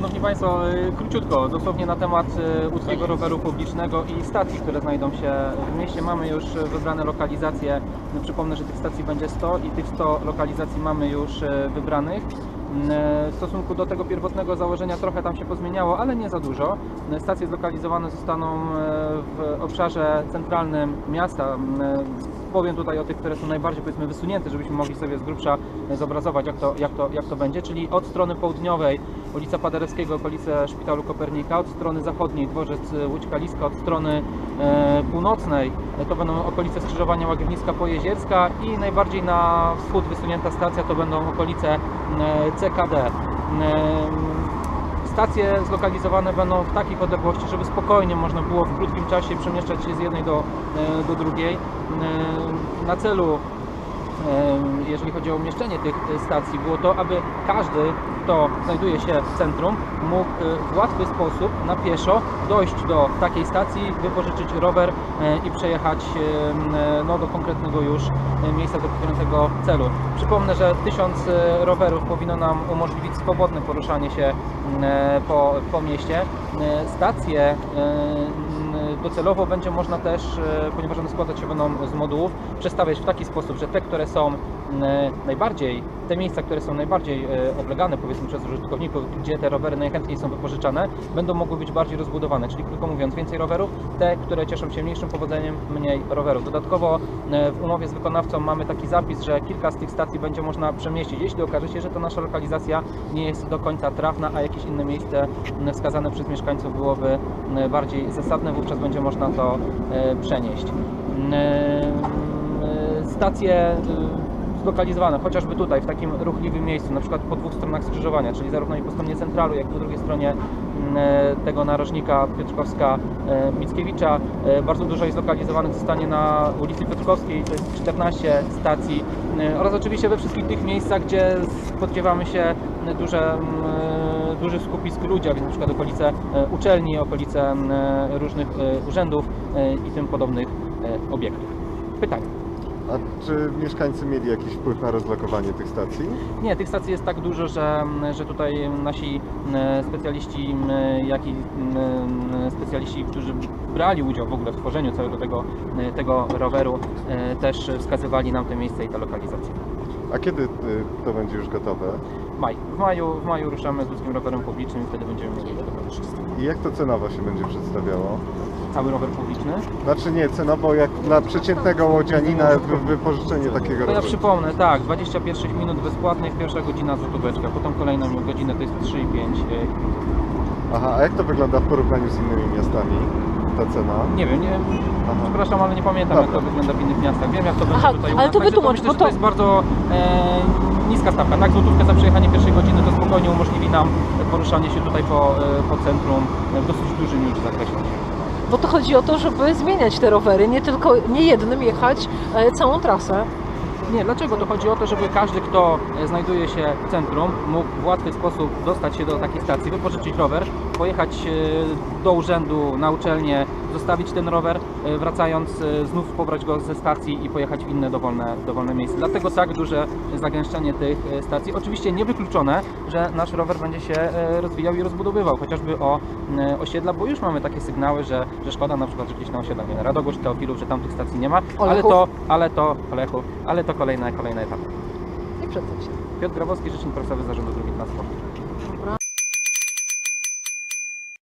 Szanowni Państwo, y, króciutko, dosłownie na temat y, łódzkiego roweru publicznego i stacji, które znajdą się w mieście. Mamy już wybrane lokalizacje. Przypomnę, że tych stacji będzie 100 i tych 100 lokalizacji mamy już y, wybranych. W stosunku do tego pierwotnego założenia trochę tam się pozmieniało, ale nie za dużo. Stacje zlokalizowane zostaną w obszarze centralnym miasta. Powiem tutaj o tych, które są najbardziej powiedzmy wysunięte, żebyśmy mogli sobie z grubsza y, zobrazować jak to, jak to, jak to będzie, czyli od strony południowej ulica Paderewskiego, okolice Szpitalu Kopernika, od strony zachodniej dworzec y, Łódź Kaliska, od strony e, północnej e, to będą okolice skrzyżowania Łagiewnicka Pojezierska i najbardziej na wschód wysunięta stacja to będą okolice e, CKD. E, Stacje zlokalizowane będą w takich odległości, żeby spokojnie można było w krótkim czasie przemieszczać się z jednej do, e, do drugiej. E, Na celu jeżeli chodzi o umieszczenie tych e, stacji, było to, aby każdy, kto znajduje się w centrum, mógł e, w łatwy sposób na pieszo dojść do takiej stacji, wypożyczyć rower e, i przejechać no, do konkretnego już miejsca do konkretnego celu. Przypomnę, że tysiąc rowerów powinno nam umożliwić swobodne poruszanie się po, po mieście. Stacje docelowo będzie można też, e, ponieważ one składać się będą z modułów, przestawiać w taki sposób, że te, które są najbardziej, te miejsca, które są najbardziej e, oblegane powiedzmy przez użytkowników, gdzie te rowery najchętniej są wypożyczane, będą mogły być bardziej rozbudowane, czyli krótko mówiąc więcej rowerów, te, które cieszą się mniejszym powodzeniem, mniej rowerów. Dodatkowo e, w umowie z wykonawcą mamy taki zapis, że kilka z tych stacji będzie można przemieścić, jeśli okaże się, że to nasza lokalizacja nie jest do końca trafna, a jakieś inne miejsce wskazane przez mieszkańców byłoby bardziej zasadne, wówczas będzie można to e, przenieść. E, Stacje e, zlokalizowane, chociażby tutaj, w takim ruchliwym miejscu, na przykład po dwóch stronach skrzyżowania, czyli zarówno i po stronie centralu, jak i po drugiej stronie m, e, tego narożnika Piotrkowska-Mickiewicza. E, Bardzo dużo jest zlokalizowanych zostanie na ulicy Piotrkowskiej, to jest 14 stacji e, oraz oczywiście we wszystkich tych miejscach, gdzie spodziewamy się duże, m, e, dużych skupisk ludzi, a więc na przykład okolice e, uczelni, okolice e, różnych e, urzędów e, i tym podobnych e, obiektów. Pytanie. A czy mieszkańcy mieli jakiś wpływ na rozlokowanie tych stacji? Nie, tych stacji jest tak dużo, że, że tutaj nasi m, specjaliści, m, jak i specjaliści, którzy brali udział w ogóle w tworzeniu całego tego, tego roweru, e, też wskazywali nam te miejsce i te lokalizacje. A kiedy y, to będzie już gotowe? Maj. W maju, w maju ruszamy z ludzkim rowerem publicznym i wtedy będziemy mieli gotowe wszystko. I jak to cenowo się będzie przedstawiało? Cały rower publiczny. Znaczy nie, cenowo jak dla przeciętnego łodzianina wy- wypożyczenie takiego To ja roweru. przypomnę, tak, 25 minut bezpłatnych, pierwsza godzina złotóweczka, potem kolejną godzinę to jest 3,5 e, Aha, a jak to wygląda w porównaniu z innymi miastami? Ta cena? Nie wiem, nie, Aha. przepraszam, ale nie pamiętam Dobra. jak to wygląda w innych miastach. Wiem jak to będzie Aha, tutaj u ale to także wytłumacz, myślę, bo że to- to jest bardzo e, niska stawka, tak? Złotówkę za przejechanie pierwszej godziny to spokojnie umożliwi nam poruszanie się tutaj po, e, po centrum w dosyć dużym już zakresie. Bo to chodzi o to, żeby zmieniać te rowery, nie tylko nie jednym jechać e, całą trasę. Nie, dlaczego? To chodzi o to, żeby każdy, kto e, znajduje się w centrum, mógł w łatwy sposób dostać się do takiej stacji, wypożyczyć rower, pojechać e, do urzędu, na uczelnię, zostawić ten rower, e, wracając e, znów pobrać go ze stacji i pojechać w inne dowolne, dowolne miejsce. Dlatego tak duże zagęszczenie tych e, stacji. Oczywiście niewykluczone, że nasz rower będzie się rozwijał i rozbudowywał, chociażby o osiedla, bo już mamy takie sygnały, że, że szkoda na przykład, że gdzieś na osiedlach, nie Radogórz, Teofilów, że tam tych stacji nie ma, ale Olechów. to, ale to, Olechu, ale to kolejne, kolejne etapy. Nie przedzam się. Piotr Grabowski, Rzecznik Prasowy Zarządu Dróg Transportu.